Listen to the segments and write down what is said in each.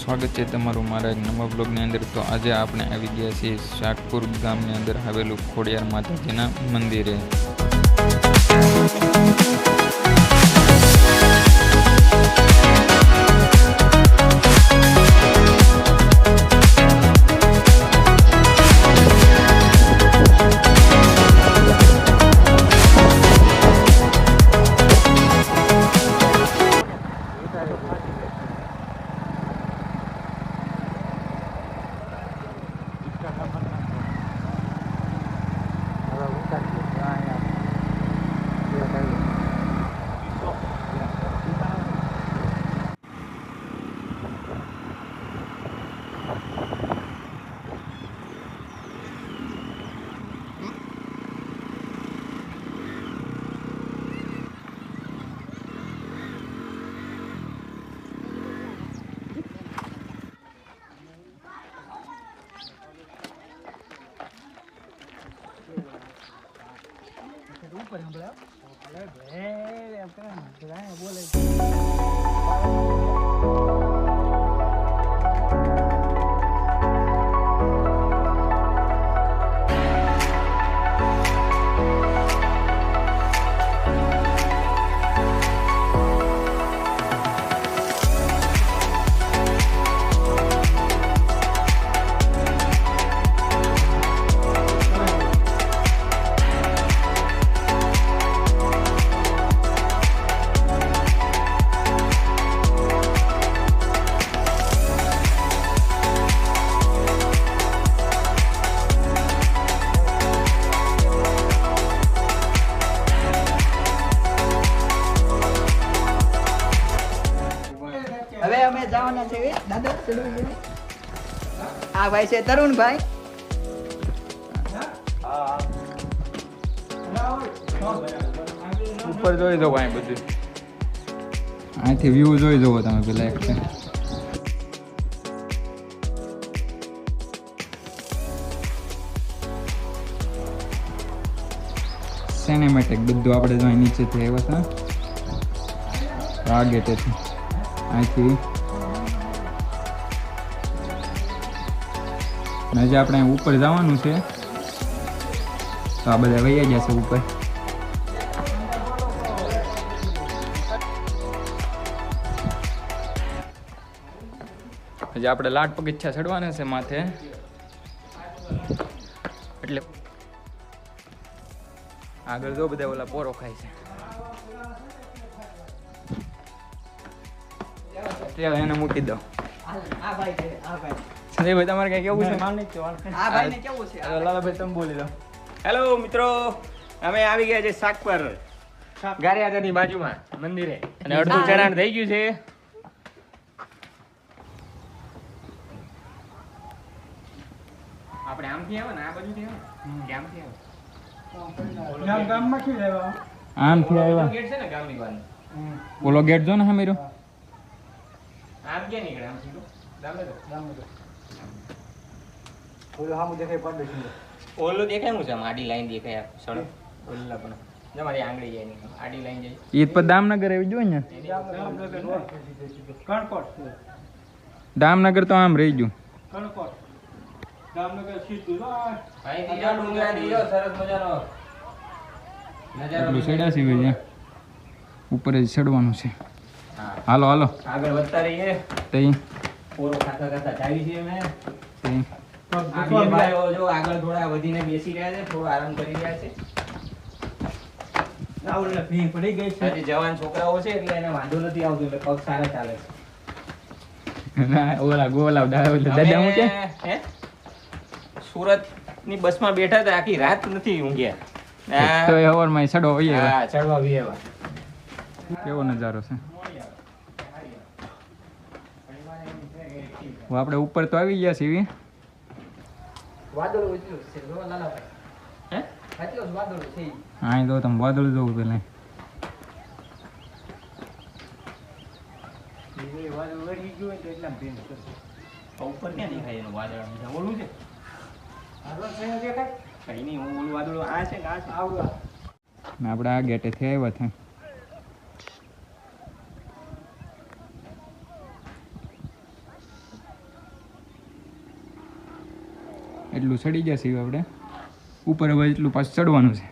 સ્વાગત છે તમારું મારા એક નવા બ્લોગની અંદર. તો આજે આપણે આવી ગયા છીએ શાકપુર ગામની અંદર આવેલું ખોડિયાર માતાજીના મંદિરે. હવે દાદા આ ભાઈ છે તરુણભાઈ. ઉપર જોઈ દો ભાઈ બધું. અહીંથી વ્યૂ જોઈ જવો તમે પેલા એક સિનેમેટિક બધું આપણે જો નીચે નીચેથી આવ્યા હતા. આ ગેટેથી અહીંથી અને હજી આપણે ઉપર જવાનું છે. તો આ બધા વૈયા છે ઉપર. હજી આપણે લાટ પગીચ્છા ચડવાના છે માથે. એટલે આગળ જો બધા ઓલા પોરો ખાય છે. એને મૂકી દો આ ભાઈ આ ભાઈ. સંજયભાઈ તમારે કઈ કેવું છે? આ ભાઈને કેવું છે? હાલો, લાલાભાઈ તમે બોલી લો હેલો મિત્રો. અમે આવી ગયા છે શાક પર. ગારિયાદાની બાજુમાં મંદિરે. અને અડધું ચરાણ થઈ ગયું છે. આપણે આમથી આવે ને આ બાજુથી આવે કે આમથી આવે? આમથી આવ્યા. ગેટ છે ને ગામની બહાર? ઓલો ગેટ જો ને હમીરો આમ ક્યાં નીકળે આમથી તો? ગામે તો. ઓલું દેખાય છે આડી લાઈન દેખાય આ સડક ઓલા પણ તમારી આંગળી જાય નહીં આડી લાઈન જાય. ઈદ પર દામનગર આવી જો ને? દામનગર તો આમ રહી ગયું. ભાઈ બીજા ડુંગરા દીયો સરસ મજાનો. નજારો એટલું સી ભાઈ ઉપર જ ચડવાનું છે. હાલો હાલો. આગળ વધતા રહીએ. તઈ. પોરો ખાતા ખાતા જાવી છે તઈ ભાઈઓ જો આગળ થોડા વધીને બેસી રહ્યા છે થોડો આરામ કરી રહ્યા છે. હજી જવાન છોકરાઓ છે એટલે એને વાંધો નથી આવતો એટલે પગ સારા ચાલે છે. ના, ઓલા ગોલા દાદા હું કે હે? સુરતની બસમાં બેઠા હતા આખી રાત નથી ઊંઘ્યા. તો એ ચડો હોઈએ હા ચડવા એવા કેવો નજારો છે હવે આપણે ઉપર તો આવી ગયા છીએ. વાદળ છે હે? વાદળ છે ઈ. તો તમે વાદળ જોવું પેલા ઉપર ક્યાં દેખાય એનું વાદળ? ઓલું છે? કઈ નહીં હું ઓલું વાદળું આ છે આ છે. ને આપણે આ ગેટેથી આવ્યા છે. એટલું ચડી જશે આપણે. ઉપર હવે એટલું પાછું ચડવાનું છે.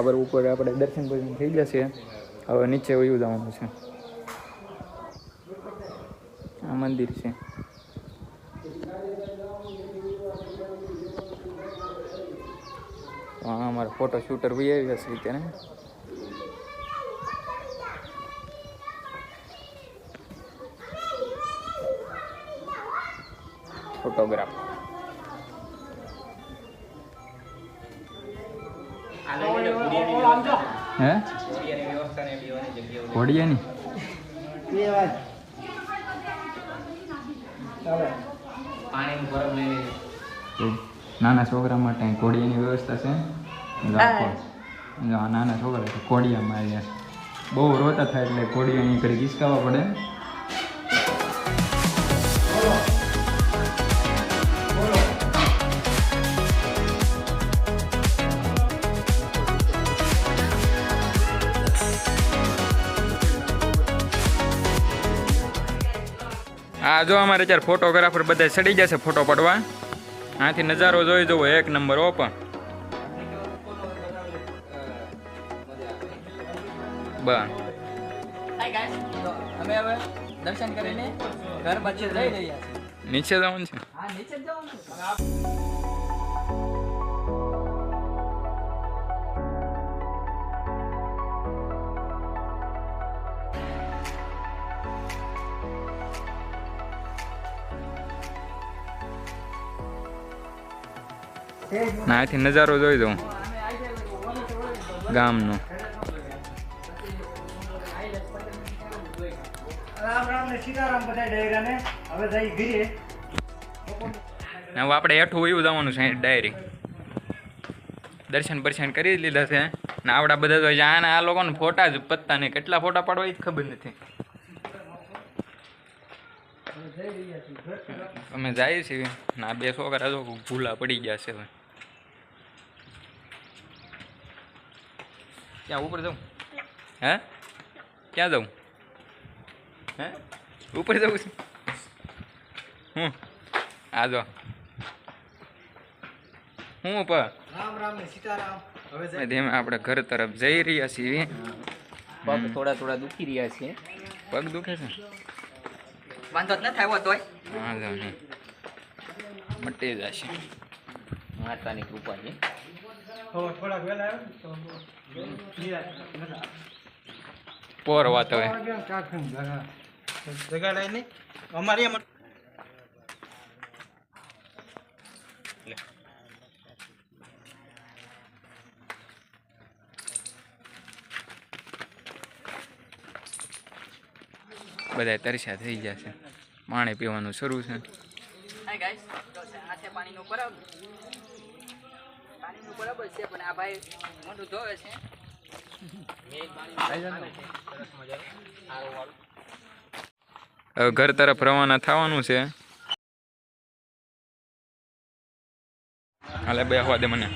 ખબર ઉપર આપણે દર્શન બર્શન થઈ જશે હવે નીચે વયું જવાનું છે. આ મંદિર છે. તો આ અમારા ફોટો શૂટર બી આવ્યા છે અત્યારે. ફોટોગ્રાફ હે? ઘોડિયાની નાના છોકરા માટે ઘોડિયાની વ્યવસ્થા છે. નાના છોકરા કોડિયા ઘોડિયામાં બહુ રોતા થાય એટલે ઘોડિયા નીકળી ઘડી ખિસકાવવા પડે. આ જો અમારે અત્યારે ફોટોગ્રાફર બધા ચડી જશે ફોટો પડવા. આથી નજારો જોઈ જવો એક નંબર અમે હવે દર્શન કરીને ઘર બાજુ જઈ રહ્યા છીએ. નીચે જવાનું છે. નીચે ના આથી નજારો જોઈ દઉં ગામનો. હવે આપણે હેઠું એવું જવાનું છે ડાયરી. દર્શન બર્શન કરી લીધા છે. ને આવડા બધા તો આના, આ લોકોને ફોટા જ, પત્તા ને કેટલા ફોટા પાડવા એ ખબર નથી. અમે જઈએ છીએ. ને બે છોકરા જો ભૂલા પડી ગયા છે હવે. ક્યાં ઉપર જાઉં હે ક્યાં જાઉં હે ઉપર જવું છું હું આ જો હું ઉપર રામ રામ ને સીતારામ. હવે ધીમે આપણે ઘર તરફ જઈ રહ્યા છીએ. પગ થોડા થોડા દુખી રહ્યા છે. પગ દુખે છે? વાંધો ન થાય તોય. હા જો નહીં. મટી જશે. માતાની કૃપા છે થોડાક વહેલા આવ્યો. પોર વાત હવે. જગાડાય નહીં? અમારે એમ બધા તરસ્યા થઈ જશે પાણી પીવાનું શરૂ છે હાય ગાઈસ તો આ છે પાણીનો પરાગ પાણીનું બરાબર છે પણ આ ભાઈ મોઢું ધોવે છે. હવે ઘર તરફ રવાના થવાનું છે. હાલે બે આવવા દે મને.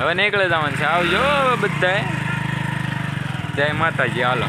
હવે નીકળે જવાનું છે. આવજો બધાય. જય માતાજી હાલો.